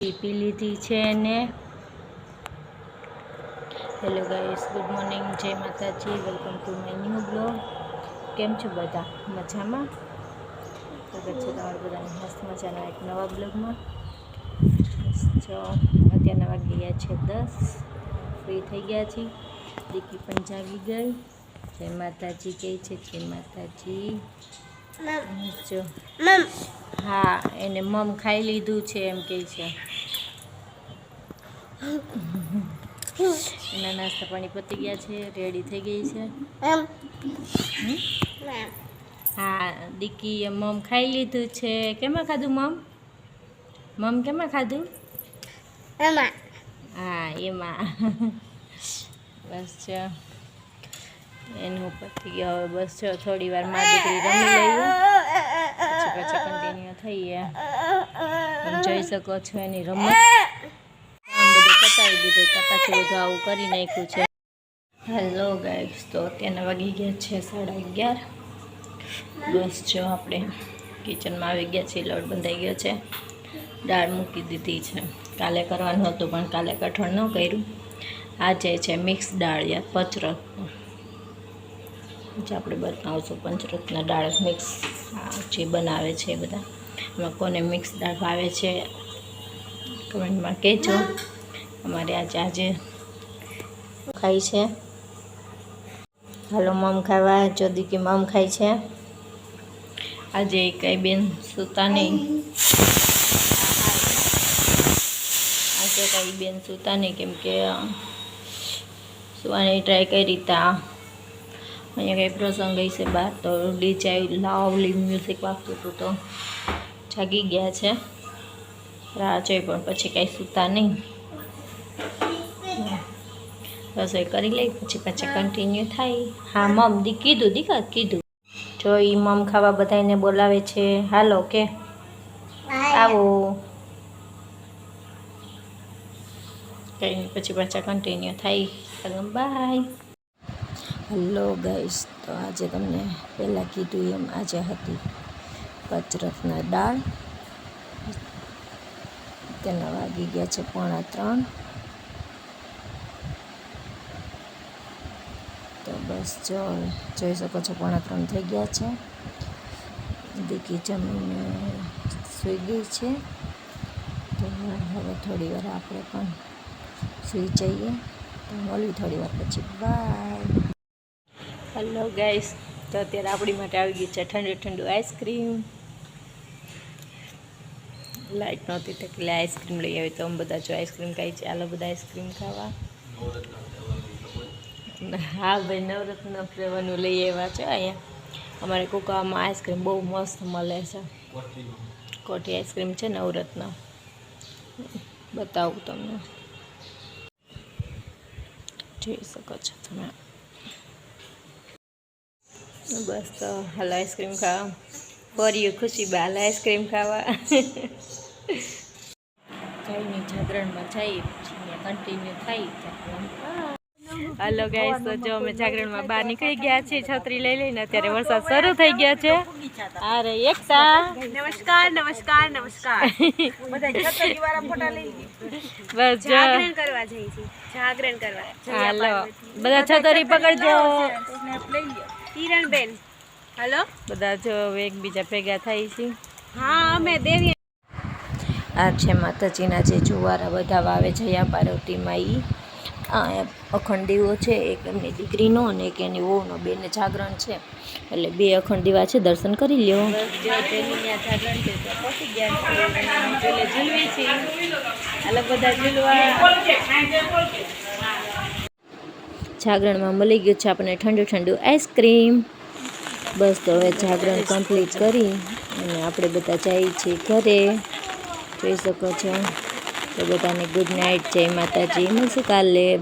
પી લીધી છે ને હેલો ગાઈસ ગુડ મોર્નિંગ જય માતાજી welcome to my new blog કેમ છો બધા? મજામાં? સ્વાગત છે તમારા બધાની મસ્ત મજાના એક નવા બ્લોગમાં જો અત્યારના વાગી ગયા છે દસ. ફ્રી થઈ ગયા છીએ. દીકરી પણ જાગી ગઈ. જય માતાજી કહે છે જય માતાજી? જો હા એને મમ ખાઈ લીધું છે એમ કહે છે. એના નાસ્તા પાણી પતી ગયા છે રેડી થઈ ગઈ છે. હા દીકીએ મમ ખાઈ લીધું છે. કેમાં ખાધું મમ? મમ કેમાં ખાધું? હા એમાં. બસ જો એનું પતી ગયા હવે બસ જો થોડી વારમાં દીકરી રમી લઈએ. પછી પછી કન્ટિન્યુ થઈએ. તમે જોઈ શકો છો એની રમત. આમ બધું પતાવી દીધું. તો પાછું બધું આવું કરી નાખ્યું છે. હેલો ગાઈસ તો અત્યારના વાગી ગયા છે સાડા અગિયાર. બસ જો આપણે કિચનમાં આવી ગયા છીએ. લોટ બંધાઈ ગયો છે. દાળ મૂકી દીધી છે. કાલે કરવાનું હતું પણ કાલે કઠણ ન કર્યું. આજે છે મિક્સ દાળ યા પચરસ. જે આપણે બનાવશું પંચરત્ન દાળ મિક્સ જે બનાવે છે એ બધા. એમાં કોને મિક્સ દાળ ભાવે છે, કમેન્ટમાં કહેજો. અમારે આજે આજે ખાઈ છે. હાલો, મમ ખાવા, જો દીકી મમ ખાય છે. આજે કઈ બેન સૂતા નહીં આજે કઈ બેન સૂતા નહીં કેમ કે, સુવાની ટ્રાય કરી તા. અહીંયા કંઈ પ્રસંગ હશે બહાર તો ડીજે લાવલી મ્યુઝિક વાગતું હતું તો જાગી ગયા છે. રાહ જોઈ પણ પછી કાંઈ સૂતા નહીં. રસોઈ કરી લઈ પછી પાછા કન્ટિન્યુ થાય. હા મમ દી કીધું દીકા કીધું? જો એ મમ ખાવા બધાને બોલાવે છે. હાલો કે. આવો. કંઈ પછી પાછા કન્ટિન્યુ થાય. બાય. હેલો ગાઈસ તો આજે તમને પહેલાં કીધું એમ આજે હતી કચરતના દાળ. તેના વાગી ગયા છે પોણા ત્રણ. તો બસ જો, જોઈ શકો છો પોણા ત્રણ થઈ ગયા છે. દીકી જમીને સૂઈ ગઈ છે. તો હવે થોડી વાર આપણે પણ સૂઈ જઈએ. તો મળવી થોડી વાર પછી. બાય હેલો ગાઈસ તો અત્યારે આપણી માટે આવી ગઈ છે ઠંડુ ઠંડુ આઈસ્ક્રીમ. લાઈટ નહોતી તો એટલે આઈસ્ક્રીમ લઈ આવી. તો અમે બધા જો આઈસ્ક્રીમ ખાઈ છે. આલો બધા આઈસ્ક્રીમ ખાવા. હા, ભાઈ, નવરત્ન ફ્લેવરનું લઈ આવ્યા છે અહીંયા. અમારે કોકામાં આઈસ્ક્રીમ બહુ મસ્ત મળે છે. કોઠી આઈસ્ક્રીમ છે, નવરત્ન. બતાવું તમને. જોઈ શકો છો તમે. બસ તો હાલ આઈસ્ક્રીમ ખાવા. ફર્યું ખુશી બાલ આઈસ્ક્રીમ ખાવા. જઈને જાગરણમાં જઈએ કન્ટિન્યુ થાય હલો ગાઈસ તો જો અમે જાગરણમાં બહાર નીકળી ગયા છીએ છત્રી લઈ લઈને અત્યારે વરસાદ શરૂ થઈ ગયા છે. અરે એકતા. નમસ્કાર નમસ્કાર નમસ્કાર. બધા છત્રી વાળા ફોટા લઈ લઈએ. બસ જાગરણ કરવા જઈએ છીએ જાગરણ કરવા. હાલો. બધા છત્રી પકડજો. લઈ લ્યો કિરણબેન. હલો? બધા જો હવે એકબીજા ભેગા થાય છે. હા અમે દેવી આ છે માતાજીના જે જુવારા બધા વાવે જયા પાર્વતીમાં એ અખંડ દીવો છે એક એમની દીકરીનો અને એક એની વહુનો. બેને જાગરણ છે. એટલે બે અખંડ દીવા છે દર્શન કરી લ્યો. બધા જાગરણમાં મળી ગયું છે આપણને ઠંડુ ઠંડુ આઈસ્ક્રીમ. બસ તો હવે જાગરણ કમ્પ્લીટ કરી અને આપણે બધા જઈએ છીએ ઘરે. જોઈ શકો છો. તો બધાને ગુડ નાઇટ, જય માતાજી. મળશે કાલે.